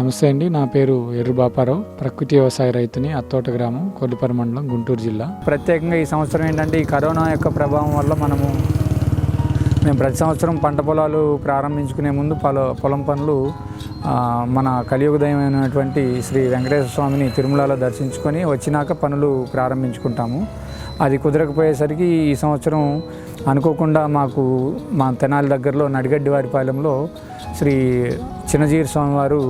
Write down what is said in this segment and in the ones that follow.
నమస్తే అండి. నా పేరు ఎర్రు బాపారావు. ప్రకృతి వ్యవసాయ రైతుని అత్తోట గ్రామం కొల్లిపర మండలం గుంటూరు జిల్లా. ప్రత్యేకంగా ఈ సంవత్సరం ఏంటంటే ఈ కరోనా యొక్క ప్రభావం వల్ల మనము మేము ప్రతి సంవత్సరం పంట పొలాలు ప్రారంభించుకునే ముందు పొల పొలం పనులు మన మన కలియుగదయమైనటువంటి శ్రీ వెంకటేశ్వర స్వామిని తిరుమలలో దర్శించుకొని వచ్చినాక పనులు ప్రారంభించుకుంటాము. అది కుదరకపోయేసరికి ఈ సంవత్సరం అనుకోకుండా మాకు మా తెనాలి దగ్గరలో నడిగడ్డి వారిపాలెంలో శ్రీ చిన్నజీరి స్వామివారు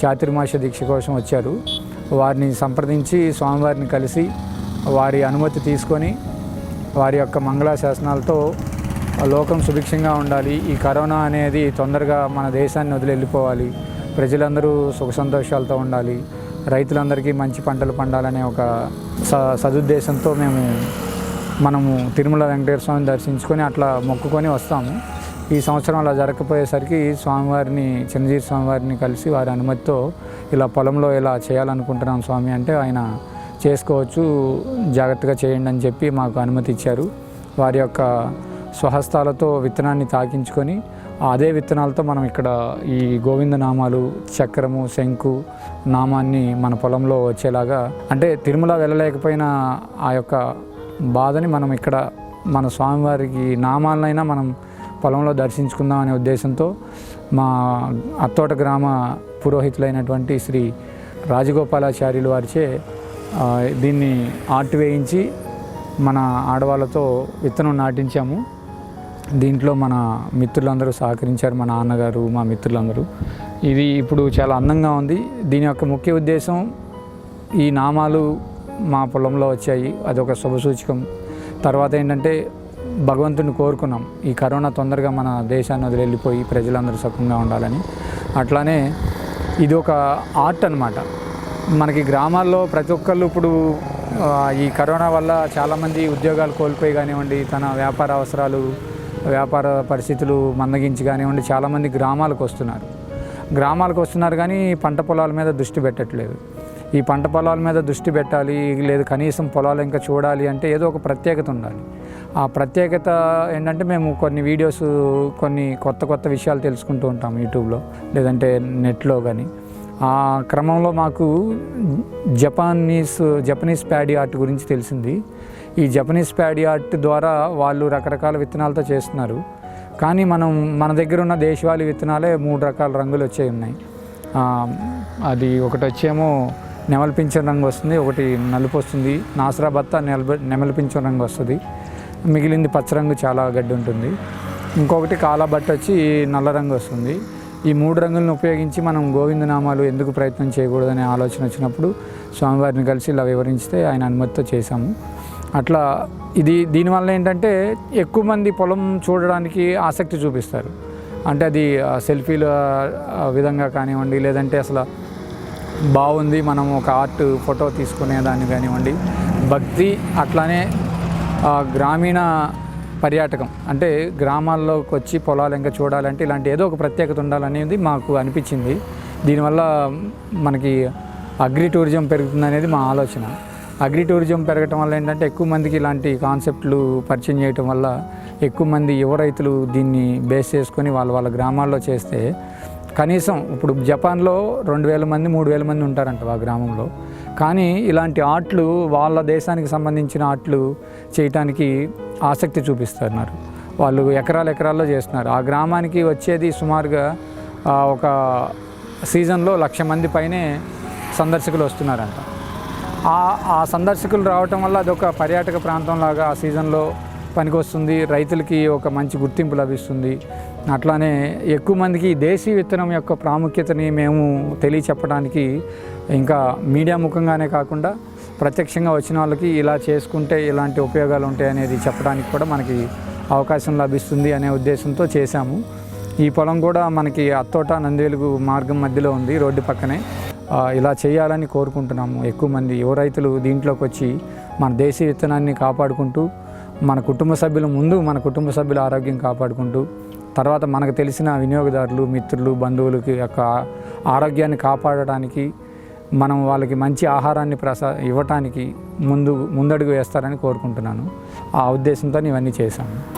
చాతుర్మాస దీక్ష కోసం వచ్చారు. వారిని సంప్రదించి స్వామివారిని కలిసి వారి అనుమతి తీసుకొని వారి యొక్క మంగళ శాసనాలతో లోకం సుభిక్షంగా ఉండాలి. ఈ కరోనా అనేది తొందరగా మన దేశాన్ని వదిలి వెళ్ళిపోవాలి ప్రజలందరూ సుఖ సంతోషాలతో ఉండాలి. రైతులందరికీ మంచి పంటలు పండాలనే ఒక స సదుద్దేశంతో మేము మనము తిరుమల వెంకటేశ్వర స్వామిని దర్శించుకొని అట్లా మొక్కుకొని వస్తాము. ఈ సంవత్సరం అలా జరగకపోయేసరికి స్వామివారిని చిరంజీవి స్వామివారిని కలిసి వారి అనుమతితో ఇలా పొలంలో ఇలా చేయాలనుకుంటున్నాం స్వామి అంటే ఆయన చేసుకోవచ్చు జాగ్రత్తగా చేయండి అని చెప్పి మాకు అనుమతి ఇచ్చారు. వారి యొక్క స్వహస్తాలతో విత్తనాన్ని తాకించుకొని అదే విత్తనాలతో మనం ఇక్కడ ఈ గోవింద నామాలు చక్రము శంకు నామాన్ని మన పొలంలో వచ్చేలాగా అంటే తిరుమల వెళ్ళలేకపోయిన ఆ యొక్క బాధని మనం ఇక్కడ మన స్వామివారికి నామాలనైనా మనం పొలంలో దర్శించుకుందాం అనే ఉద్దేశంతో మా అత్తోట గ్రామ పురోహితులైనటువంటి శ్రీ రాజగోపాలాచార్యులు వారిచే దీన్ని ఆర్ట్ వేయించి మన ఆడవాళ్ళతో విత్తనం నాటించాము. దీంట్లో మన మిత్రులందరూ సహకరించారు మా నాన్నగారు మా మిత్రులందరూ. ఇది ఇప్పుడు చాలా అందంగా ఉంది. దీని యొక్క ముఖ్య ఉద్దేశం ఈ నామాలు మా పొలంలో వచ్చాయి. అదొక శుభసూచకం. తర్వాత ఏంటంటే భగవంతుని కోరుకున్నాం. ఈ కరోనా తొందరగా మన దేశాన్ని వదిలి వెళ్ళిపోయి ప్రజలందరూ సుఖంగా ఉండాలని. అట్లానే ఇది ఒక ఆర్ట్ అనమాట మనకి గ్రామాల్లో ప్రతి ఒక్కళ్ళు ఇప్పుడు ఈ కరోనా వల్ల చాలామంది ఉద్యోగాలు కోల్పోయి కానివ్వండి తన వ్యాపార అవసరాలు వ్యాపార పరిస్థితులు మందగించి కానివ్వండి చాలామంది గ్రామాలకు వస్తున్నారు. గ్రామాలకు వస్తున్నారు కానీ పంట పొలాల మీద దృష్టి పెట్టట్లేదు. ఈ పంట పొలాల మీద దృష్టి పెట్టాలి లేదు కనీసం పొలాలు ఇంకా చూడాలి అంటే ఏదో ఒక ప్రత్యేకత ఉండాలి. ఆ ప్రత్యేకత ఏంటంటే మేము కొన్ని వీడియోస్ కొన్ని కొత్త కొత్త విషయాలు తెలుసుకుంటూ ఉంటాం యూట్యూబ్లో లేదంటే నెట్లో కానీ ఆ క్రమంలో మాకు జపానీస్ జపనీస్ ప్యాడీ ఆర్ట్ గురించి తెలిసింది. ఈ జపనీస్ ప్యాడీ ఆర్ట్ ద్వారా వాళ్ళు రకరకాల విత్తనాలతో చేస్తున్నారు. కానీ మనం మన దగ్గర ఉన్న దేశవాళీ విత్తనాలే మూడు రకాల రంగులు వచ్చాయి ఉన్నాయి. అది ఒకటి వచ్చేమో నెమలిపించిన రంగు వస్తుంది ఒకటి నలుపు వస్తుంది నాసరా బత్త నెలబ నెమలిపించిన రంగు వస్తుంది. మిగిలింది పచ్చ రంగు చాలా గడ్డి ఉంటుంది. ఇంకొకటి కాలాబట్ట వచ్చి నల్ల రంగు వస్తుంది. ఈ మూడు రంగులను ఉపయోగించి మనం గోవిందనామాలు ఎందుకు ప్రయత్నం చేయకూడదనే ఆలోచన వచ్చినప్పుడు స్వామివారిని కలిసి ఇలా వివరించితే ఆయన అనుమతితో చేశాము. అట్లా ఇది దీనివల్ల ఏంటంటే ఎక్కువ మంది పొలం చూడడానికి ఆసక్తి చూపిస్తారు. అంటే అది సెల్ఫీల విధంగా కానివ్వండి లేదంటే అసలు బాగుంది. మనం ఒక ఆర్ట్ ఫోటో తీసుకునే దాన్ని కానివ్వండి. భక్తి అట్లానే గ్రామీణ పర్యాటకం. అంటే గ్రామాల్లోకి వచ్చి పొలాలు ఇంకా చూడాలంటే ఇలాంటి ఏదో ఒక ప్రత్యేకత ఉండాలనేది మాకు అనిపించింది. దీనివల్ల మనకి అగ్రి టూరిజం పెరుగుతుంది అనేది మా ఆలోచన. అగ్రి టూరిజం పెరగటం వల్ల ఏంటంటే ఎక్కువ మందికి ఇలాంటి కాన్సెప్ట్లు పరిచయం చేయటం వల్ల ఎక్కువ మంది యువ రైతులు దీన్ని బేస్ చేసుకొని వాళ్ళ వాళ్ళ గ్రామాల్లో చేస్తే కనీసం ఇప్పుడు జపాన్లో రెండు వేల మంది మూడు వేల మంది ఉంటారంట ఆ గ్రామంలో. కానీ ఇలాంటి ఆటలు వాళ్ళ దేశానికి సంబంధించిన ఆటలు చేయటానికి ఆసక్తి చూపిస్తున్నారు. వాళ్ళు ఎకరాలు ఎకరాల్లో చేస్తున్నారు. ఆ గ్రామానికి వచ్చేది సుమారుగా ఒక సీజన్లో లక్ష మంది పైనే సందర్శకులు వస్తున్నారంట. ఆ ఆ సందర్శకులు రావటం వల్ల అదొక పర్యాటక ప్రాంతం లాగా ఆ సీజన్లో పనికొస్తుంది. రైతులకి ఒక మంచి గుర్తింపు లభిస్తుంది. అట్లానే ఎక్కువ మందికి దేశీ విత్తనం యొక్క ప్రాముఖ్యతని మేము తెలియచెప్పడానికి ఇంకా మీడియా ముఖంగానే కాకుండా ప్రత్యక్షంగా వచ్చిన వాళ్ళకి ఇలా చేసుకుంటే ఇలాంటి ఉపయోగాలు ఉంటాయి అనేది చెప్పడానికి కూడా మనకి అవకాశం లభిస్తుంది అనే ఉద్దేశంతో చేశాము. ఈ పొలం కూడా మనకి అత్తోట నందివెలుగు మార్గం మధ్యలో ఉంది రోడ్డు పక్కనే. ఇలా చేయాలని కోరుకుంటున్నాము. ఎక్కువ మంది యువ రైతులు దీంట్లోకి వచ్చి మన దేశీయ విత్తనాన్ని కాపాడుకుంటూ మన కుటుంబ సభ్యుల ముందు మన కుటుంబ సభ్యుల ఆరోగ్యం కాపాడుకుంటూ తర్వాత మనకు తెలిసిన వినియోగదారులు మిత్రులు బంధువులకి యొక్క ఆరోగ్యాన్ని కాపాడడానికి మనం వాళ్ళకి మంచి ఆహారాన్ని ప్రసా ఇవ్వటానికి ముందు ముందడుగు వేస్తారని కోరుకుంటున్నాను. ఆ ఉద్దేశంతో ఇవన్నీ చేశాను.